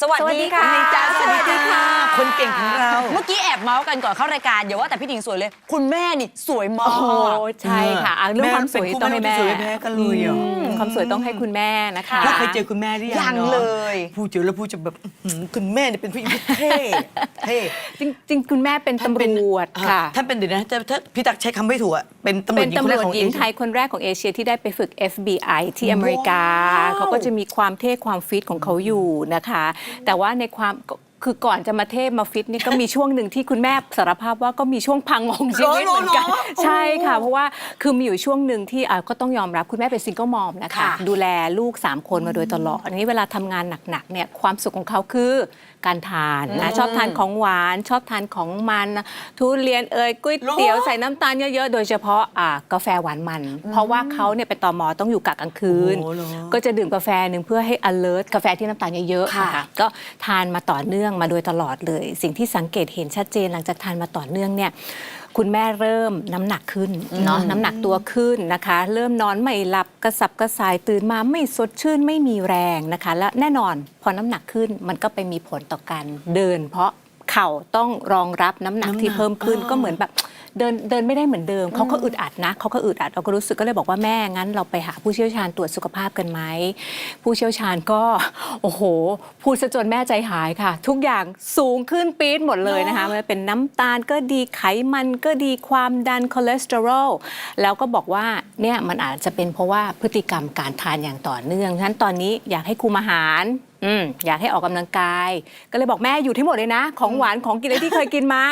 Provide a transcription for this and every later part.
สวัสดีค่ะ สวัสดีจ้าสวัสดีค่ะ คนเก่งของเรา เมื่อกี้แอบเมาส์กันก่อนเข้ารายการอย่าว่าแต่พี่ถิงสวยเลย คุณแม่นี่สวยมาโอ้โหกใช่ค่ะอะเรื่องความสวยต้องให้แม่สวยแพ้กันเลยอะอืมความสวยต้องให้คุณแม่นะคะพวกเคยเจอคุณแม่หรือยังยังนาะเลย พูดเจอแล้วพูดจะแบบอื้อหือคุณแม่เนี่ยเป็นผู้หญิงที่เท่เท่จริงจริงคุณแม่เป็นท่านตำเป็นรวจค่ะ ท่านเป็นเดี๋ยวนะถ้าถ้าพี่ตักใช้คำไม่ถูกอะเป็นตำรวเป็จนหญิงคนตำรแรวกจของหญิเองเชียไทยคนแรกของเอเชียที่ได้ไปฝึก FBI ที่อเมริกา ว้าว เขาก็จะมีความเท่ความฟิตของเขาอยู่นะคะ แต่ว่าในความ คือก่อนจะมาเทพมาฟิตนี่ก็มีช่วงหนึ่งที่คุณแม่สารภาพว่าก็มีช่วงพังของชีวิตเหมือนกัน ใช่ค่ะ เพราะว่าคือมีอยู่ช่วงหนึ่งที่อะก็ต้องยอมรับคุณแม่เป็นซิงเกิลมอมนะคะค่ะดูแลลูก 3 คนมาโดยตลอดอันนี้เวลาทำงานหนักๆเนี่ยความสุขของเขาคือการทานนะชอบทานของหวาน ชอบทานของมันนะทุเรียนเอ่ยก๋วยเตี๋ยวใส่น้ำตาลเยอะๆ โดยเฉพาะอ่ากาแฟหวานมัน เพราะว่าเขาเนี่ยเป็นตอมอต้องอยู่กะกลางคืนโอ้โหเหรอก็จะดื่มกาแฟหนึ่งเพื่อให้ alert กาแฟที่น้ำตาลเยอะๆค่ะนะคะก็ทานมาต่อเนื่องมาโดยตลอดเลย สิ่งที่สังเกตเห็นชัดเจนหลังจากทานมาต่อเนื่องเนี่ยคุณแม่เริ่มน้ำหนักขึ้นเนาะน้ำหนักตัวขึ้นนะคะ เริ่มนอนไม่หลับกระสับกระส่ายตื่นมาไม่สดชื่นไม่มีแรงนะคะ และแน่นอนพอน้ำหนักขึ้นมันก็ไปมีผลต่อการเดิน เพราะเข่าต้องรองรับน้ำหนักที่เพิ่มขึ้นก็เหมือนแบบ เดินเดินไม่ได้เหมือนเดิมเขาก็อึดอัดนะเขาก็อึดอัดเราก็รู้สึกก็เลยบอกว่าแม่งั้นเราไปหาผู้เชี่ยวชาญตรวจสุขภาพกันไหมผู้เชี่ยวชาญก็โอ้โห พูดซะจนแม่ใจหายค่ะ ทุกอย่างสูงขึ้นปี๊ดหมดเลยนะคะไม่ว่าเป็นน้ำตาลก็ดีไขมันก็ดีความดันคอเลสเตอรอลแล้วก็บอกว่าเนี่ยมันอาจจะเป็นเพราะว่าพฤติกรรมการทานอย่างต่อเนื่องฉะนั้นตอนนี้อยากให้คุมอาหารอืมอยากให้ออกกำลังกาย ก็เลยบอกแม่อยู่ที่หมดเลยนะ ของหวานของกินอะไรที่เคยกินมา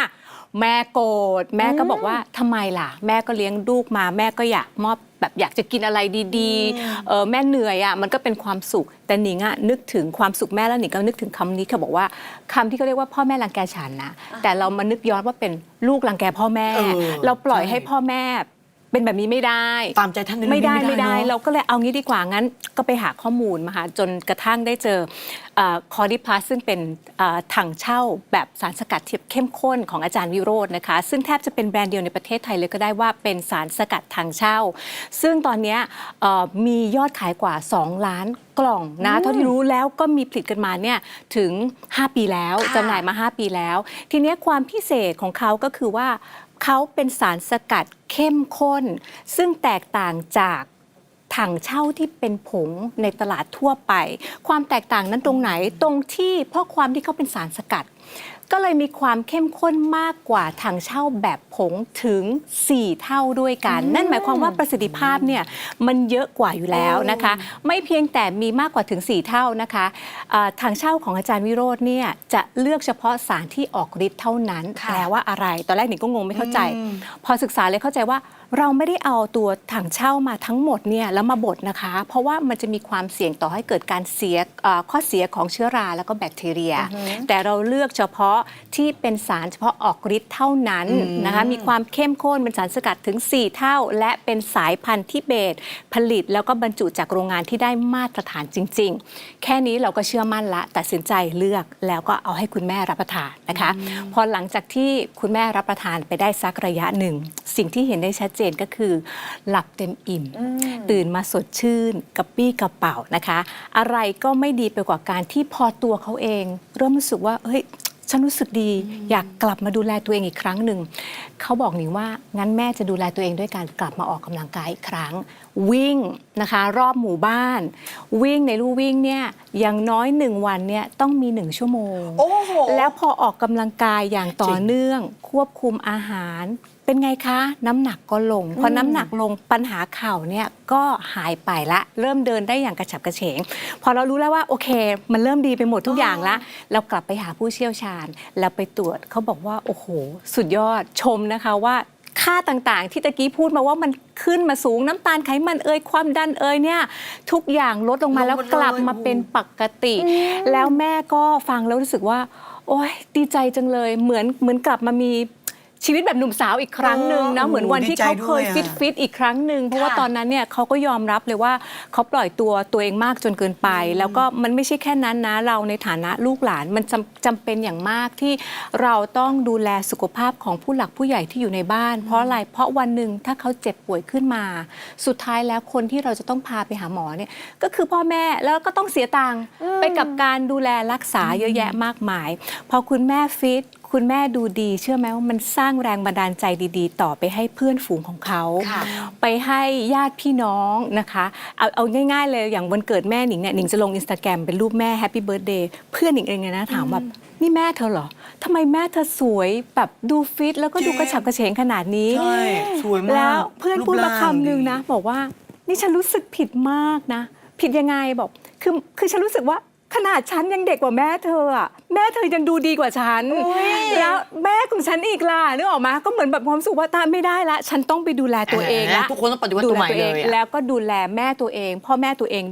แม่โกรธแม่ก็บอกว่าทำไมล่ะ แม่ก็เลี้ยงลูกมา แม่ก็อยากมอบแบบอยากจะกินอะไรดีๆเออแม่เหนื่อยอะมันก็เป็นความสุข แต่หนิงอะนึกถึงความสุขแม่แล้วหนิงก็นึกถึงคำนี้เขาบอกว่าคำที่เขาเรียกว่าพ่อแม่รังแกฉันนะแต่เรามานึกย้อนว่าเป็นลูกรังแกพ่อแม่ เออเราปล่อยใช่ ให้พ่อแม่ เป็นแบบนี้ไม่ได้ตามใจท่านไม่ได้ไม่ไม่ได้ได้เนอะเราก็เลยเอางี้ดีกว่างั้น ก็ไปหาข้อมูลมาค่ะจนกระทั่งได้เจอคอร์ดิพลัสซึ่งเป็นเอ่อถังเช่าแบบสารสกัดที่เข้มข้นของอาจารย์วิโรจน์นะคะ ซึ่งแทบจะเป็นแบรนด์เดียวในประเทศไทยเลยก็ได้ว่าเป็นสารสกัดถังเช่า ซึ่งตอนเนี้ยเอ่อมียอดขายกว่า 2 ล้านกล่องนะเท่าที่รู้แล้วก็มีผลิตกันมาเนี่ยถึง 5 ปีแล้วค่ะจำหน่ายมา 5 ปีแล้ว ทีเนี้ยความพิเศษของเขาก็คือว่า เขาเป็นสารสกัดเข้มข้น ซึ่งแตกต่างจากถังเช่าที่เป็นผงในตลาดทั่วไป ความแตกต่างนั้นตรงไหนตรงที่เพราะความที่เขาเป็นสารสกัด ก็เลยมีความเข้มข้นมากกว่าถังเช่าแบบผงถึง 4 เท่าด้วยกัน นั่นหมายความว่าประสิทธิภาพเนี่ยมันเยอะกว่าอยู่แล้วนะคะ ไม่เพียงแต่มีมากกว่าถึง 4 เท่านะคะอ่าถังเช่าของอาจารย์วิโรจน์เนี่ยจะเลือกเฉพาะสารที่ออกฤทธิ์เท่านั้นค่ะแปลว่าอะไร ตอนแรกหนิงก็งงไม่เข้าใจ พอศึกษาเลยเข้าใจว่า เราไม่ได้เอาตัวถังเช่ามาทั้งหมดเนี่ยแล้วมาบดนะคะ เพราะว่ามันจะมีความเสี่ยงต่อให้เกิดการเสียเอ่อข้อเสียของเชื้อราแล้วก็แบคทีเรีย แต่เราเลือกเฉพาะที่เป็นสารเฉพาะออกฤทธิ์เท่านั้นนะคะมีความเข้มข้นเป็นสารสกัดถึง 4 เท่า และเป็นสายพันธุ์ทิเบตผลิตแล้วก็บรรจุจากโรงงานที่ได้มาตรฐานจริง ๆ แค่นี้เราก็เชื่อมั่นละตัดสินใจเลือกแล้วก็เอาให้คุณแม่รับประทานนะคะ พอหลังจากที่คุณแม่รับประทานไปได้สักระยะหนึ่ง สิ่งที่เห็นได้ชัดเจนก็คือ หลับเต็มอิ่ม ตื่นมาสดชื่นกระปี้กระเป๋านะคะ อะไรก็ไม่ดีไปกว่าการที่พอตัวเขาเอง เริ่มรู้สึกว่าเฮ้ยฉันรู้สึกดีอยากกลับมาดูแลตัวเองอีกครั้งหนึ่ง เขาบอกหนิงว่างั้นแม่จะดูแลตัวเองด้วยการกลับมาออกกำลังกายอีกครั้ง วิ่งนะคะ รอบหมู่บ้าน วิ่งในลู่วิ่งเนี่ยอย่างน้อยหนึ่งวันเนี่ยต้องมีหนึ่งชั่วโมงโอ้โหแล้วพอออกกำลังกายอย่างต่อเนื่อง ควบคุมอาหาร เป็นไงคะ น้ำหนักก็ลงพอน้ำหนักลงปัญหาเข่าเนี่ยก็หายไปละ เริ่มเดินได้อย่างกระฉับกระเฉง พอเรารู้แล้วว่าโอเค มันเริ่มดีไปหมดทุกอย่างละเรากลับไปหาผู้เชี่ยวชาญ แล้วไปตรวจเขาบอกว่าโอ้โห สุดยอดชมนะคะว่าค่าต่างๆ ที่ตะกี้พูดมาว่ามันขึ้นมาสูงน้ำตาลไขมันเอ่ยความดันเอ่ยเนี่ย ทุกอย่างลดลงมาลงหมดแล้วกลับเลยมาเป็นปกติ แล้วแม่ก็ฟังแล้วรู้สึกว่า โอ๊ยดีใจจังเลยเหมือนเหมือนกลับมามี ชีวิตแบบหนุ่มสาวอีกครั้งหนึ่งนะเออเหมือนวันที่ดีใจเขาเคยด้วยอะฟิตฟิตอีกครั้งหนึ่งเพราะว่าค่ะตอนนั้นเนี่ยเขาก็ยอมรับเลยว่าเขาปล่อยตัวตัวเองมากจนเกินไป แล้วก็มันไม่ใช่แค่นั้นนะเราในฐานะลูกหลานมันจำจำเป็นอย่างมากที่เราต้องดูแลสุขภาพของผู้หลักผู้ใหญ่ที่อยู่ในบ้าน เพราะอะไรเพราะวันหนึ่งถ้าเขาเจ็บป่วยขึ้นมา สุดท้ายแล้วคนที่เราจะต้องพาไปหาหมอเนี่ยก็คือพ่อแม่แล้วก็ต้องเสียตังค์ไปกับการดูแลรักษาเยอะแยะมากมาย พอคุณแม่ฟิต คุณแม่ดูดีเชื่อไหมว่ามันสร้างแรงบันดาลใจดีๆ ต่อไปให้เพื่อนฝูงของเขาค่ะไปให้ญาติพี่น้องนะคะ เอาเอาง่ายๆเลยอย่างวันเกิดแม่หนิงเนี่ยหนิงจะลงอินสตาแกรมเป็นรูปแม่แฮปปี้เบิร์ดเดย์เพื่อนหนิงเองเนี่ยนะถามแบบนี่แม่เธอเหรอทำไมแม่เธอสวยแบบดูฟิต แล้วก็ดูกระฉับกระเฉงขนาดนี้ใช่สวยมากแล้วเพื่อนพูดมารูปร่างคำหนึ่งนะ บอกว่านี่ฉันรู้สึกผิดมากนะ ผิดยังไงบอกคือคือฉันรู้สึกว่า ขนาดฉันยังเด็กกว่าแม่เธออะแม่เธอยังดูดีกว่าฉัน แล้วแม่ของฉันอีกล่ะนึกออกมาก็เหมือนแบบความรู้สุขว่าตามไม่ได้ละฉันต้องไปดูแลตัวเองละทุกคนต้องปฏิวัติตัวใหม่ดูแเลยอะ แล้วก็ดูแลแม่ตัวเอง พ่อแม่ตัวเอง